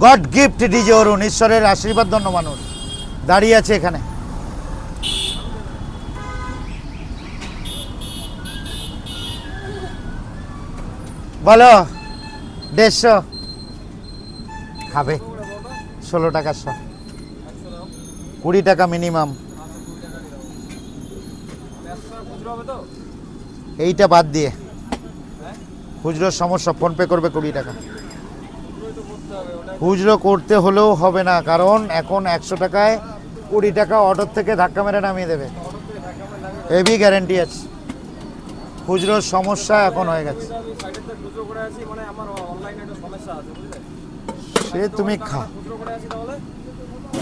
God gift DJ অরুণ, ঈশ্বরের আশীর্বাদ ধন্য মানুষ দাঁড়িয়ে আছে এখানে। বলো, দেড়শো। খাবে। ষোলো টাকা শো। কুড়ি টাকা মিনিমাম। এইটা বাদ দিয়ে। খুচরোর সমস্যা, ফোনপে করবে কুড়ি টাকা। খুচরো করতে হলেও হবে না, কারণ এখন একশো টাকায় কুড়ি টাকা অটোর থেকে ধাক্কা মেরে নামিয়ে দেবে। হেভি গ্যারেন্টি আছে। খুচরোর সমস্যা এখন হয়ে গেছে। সে তুমি খা।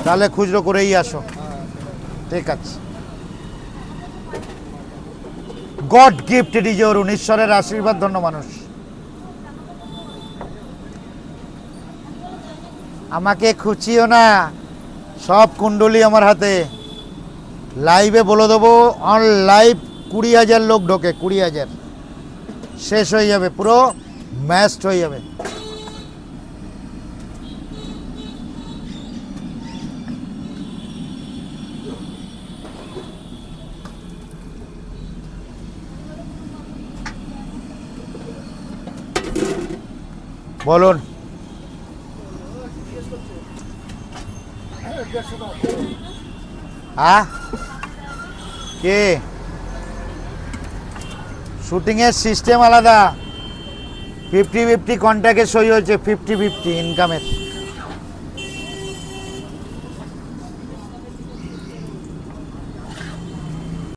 তাহলে খুচরো করেই আসো। ঠিক আছে। গড গিফট ডিজে অরুণ ঈশ্বরের আশীর্বাদ ধন্য মানুষ। আমাকে খুঁচিও না। সব কুণ্ডলি আমার হাতে। লাইভে বলে দেবো অন লাইভ কুড়ি হাজার লোক ঢোকে, কুড়ি হাজার। শেষ হয়ে যাবে পুরো ম্যাস্ট হয়ে যাবে। বলুন। হ্যাঁ কে? শুটিংয়ের সিস্টেম আলাদা। ফিফটি ফিফটি কন্ট্যাক্টে সই হয়েছে ফিফটি ফিফটি ইনকামের